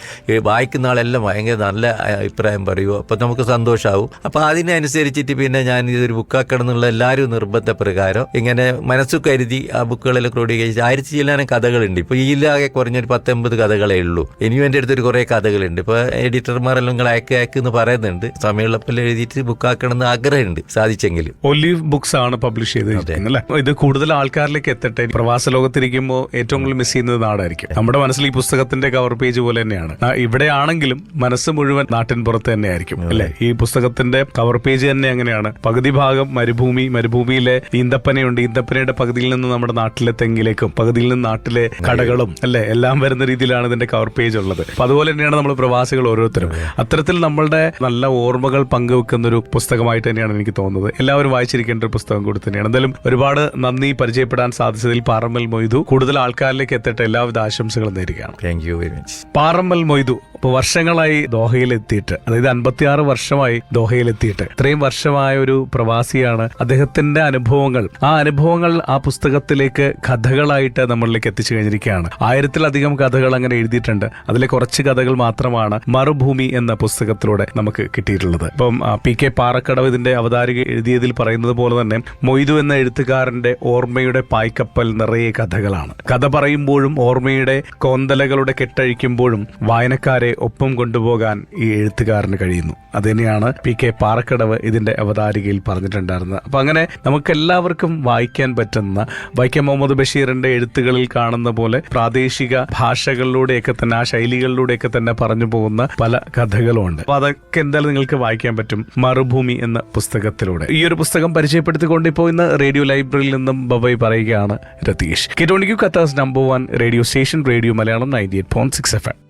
വായിക്കുന്ന ആളെല്ലാം ഭയങ്കര നല്ല അഭിപ്രായം പറയുമോ അപ്പം നമുക്ക് സന്തോഷമാവും അപ്പം അതിനനുസരിച്ചിട്ട് പിന്നെ ഞാൻ ഇതൊരു ബുക്കാക്കണം എന്നുള്ള എല്ലാവരും നിർബന്ധപ്രകാരം ഇങ്ങനെ മനസ്സു കരുതി ആ ബുക്കുകളെല്ലാം ക്രോഡീകരിച്ച് ആയിരത്തി ചില്ലാനും കഥകളുണ്ട്. ഇപ്പൊ ഈ ഇല്ലാകെ കുറഞ്ഞൊരു പത്തൊമ്പത് കഥകളേ ഉള്ളൂ. ഇനിയും എന്റെ അടുത്തൊരു കുറേ കഥകളുണ്ട്. ഇപ്പോൾ എഡിറ്റർമാരെല്ലാം നിങ്ങൾ അയക്ക് അയക്ക് എന്ന് പറയുന്നുണ്ട്. സമയമുള്ളപ്പോൾ എഴുതിയിട്ട് ബുക്ക് ബുക്കാക്കണം എന്ന് ആഗ്രഹമുണ്ട് സാധിച്ചെങ്കിൽ. ഒലീവ് ബുക്സ് ആണ് പബ്ലിഷ് ചെയ്തിരിക്കുന്നത് ഇത് കൂടുതൽ ആൾക്കാരിലേക്ക് എത്തട്ടെ. പ്രവാസ ലോകത്തിരിക്കുമ്പോൾ ഏറ്റവും കൂടുതൽ മിസ് ചെയ്യുന്നത് നാടായിരിക്കും നമ്മുടെ മനസ്സിൽ ഈ പുസ്തകത്തിന്റെ കവർ പേജ് പോലെ തന്നെയാണ്. ഇവിടെ ആണെങ്കിലും മനസ്സ് മുഴുവൻ നാട്ടിൻ പുറത്ത് തന്നെയായിരിക്കും അല്ലെ? ഈ പുസ്തകത്തിന്റെ കവർ പേജ് തന്നെ അങ്ങനെയാണ്. പകുതി ഭാഗം മരുഭൂമി മരുഭൂമിയിലെ ഈന്തപ്പനയുണ്ട്. ഈന്തപ്പനയുടെ പകുതിയിൽ നിന്ന് നമ്മുടെ നാട്ടിലെ തെങ്ങിലേക്കും പകുതിയിൽ നിന്ന് നാട്ടിലെ കടകളും അല്ലെ എല്ലാം വരുന്ന രീതിയിലാണ് ഇതിന്റെ കവർ പേജ് ഉള്ളത്. അപ്പൊ അതുപോലെ തന്നെയാണ് നമ്മൾ പ്രവാസികൾ ഓരോരുത്തരും. അത്തരത്തിൽ നമ്മളുടെ നല്ല ഓർമ്മകൾ പങ്കുവെക്കുന്ന ഒരു പുസ്തകമായിട്ട് തന്നെയാണ് എനിക്ക് തോന്നുന്നത്. എല്ലാവരും വായിച്ചിരിക്കേണ്ട ഒരു പുസ്തകം കൂടി തന്നെയാണ്. എന്തായാലും ഒരുപാട് നന്ദി പരിചയപ്പെടാൻ സാധിച്ചതിൽ പാറമ്മൽ മൊയ്തു. കൂടുതൽ ആൾക്കാരിലേക്ക് എത്തട്ടെ എല്ലാവിധ ആശംസകളും നേരുകയാണ്. Thank you very much Parammal Moidu ഇപ്പൊ വർഷങ്ങളായി ദോഹയിൽ എത്തിയിട്ട് അതായത് അൻപത്തിയാറ് വർഷമായി ദോഹയിൽ എത്തിയിട്ട് ഇത്രയും വർഷമായ ഒരു പ്രവാസിയാണ്. അദ്ദേഹത്തിന്റെ അനുഭവങ്ങൾ ആ അനുഭവങ്ങൾ ആ പുസ്തകത്തിലേക്ക് കഥകളായിട്ട് നമ്മളിലേക്ക് എത്തിച്ചു കഴിഞ്ഞിരിക്കുകയാണ്. ആയിരത്തിലധികം കഥകൾ അങ്ങനെ എഴുതിയിട്ടുണ്ട്. അതിലെ കുറച്ച് കഥകൾ മാത്രമാണ് മറുഭൂമി എന്ന പുസ്തകത്തിലൂടെ നമുക്ക് കിട്ടിയിട്ടുള്ളത്. ഇപ്പം ആ, പി കെ പാറക്കടവ് ഇതിന്റെ അവതാരിക എഴുതിയതിൽ പറയുന്നത് പോലെ തന്നെ മൊയ്തു എന്ന എഴുത്തുകാരന്റെ ഓർമ്മയുടെ പായ്ക്കപ്പൽ നിറയെ കഥകളാണ്. കഥ പറയുമ്പോഴും ഓർമ്മയുടെ കോന്തലകളുടെ കെട്ടഴിക്കുമ്പോഴും വായനക്കാരെ ഒപ്പം കൊണ്ടുപോകാൻ ഈ എഴുത്തുകാരന് കഴിയുന്നു. അത് തന്നെയാണ് പി കെ പാറക്കടവ് ഇതിന്റെ അവതാരികയിൽ പറഞ്ഞിട്ടുണ്ടായിരുന്നത്. അപ്പൊ അങ്ങനെ നമുക്ക് എല്ലാവർക്കും വായിക്കാൻ പറ്റുന്ന വൈക്കം മുഹമ്മദ് ബഷീറിന്റെ എഴുത്തുകളിൽ കാണുന്ന പോലെ പ്രാദേശിക ഭാഷകളിലൂടെയൊക്കെ തന്നെ ആ ശൈലികളിലൂടെയൊക്കെ തന്നെ പറഞ്ഞു പോകുന്ന പല കഥകളുമുണ്ട്. അപ്പൊ അതൊക്കെ എന്തായാലും നിങ്ങൾക്ക് വായിക്കാൻ പറ്റും. മറുഭൂമി എന്ന പുസ്തകത്തിലൂടെ. ഈ ഒരു പുസ്തകം പരിചയപ്പെടുത്തിക്കൊണ്ട് ഇപ്പോൾ ഇന്ന് റേഡിയോ ലൈബ്രറിയിൽ നിന്നും ബബൈ പറയുകയാണ് Ratheesh. കിറ്റോണിക്കു Qatar's number one radio station radio Malayalam ninety eight point six F M.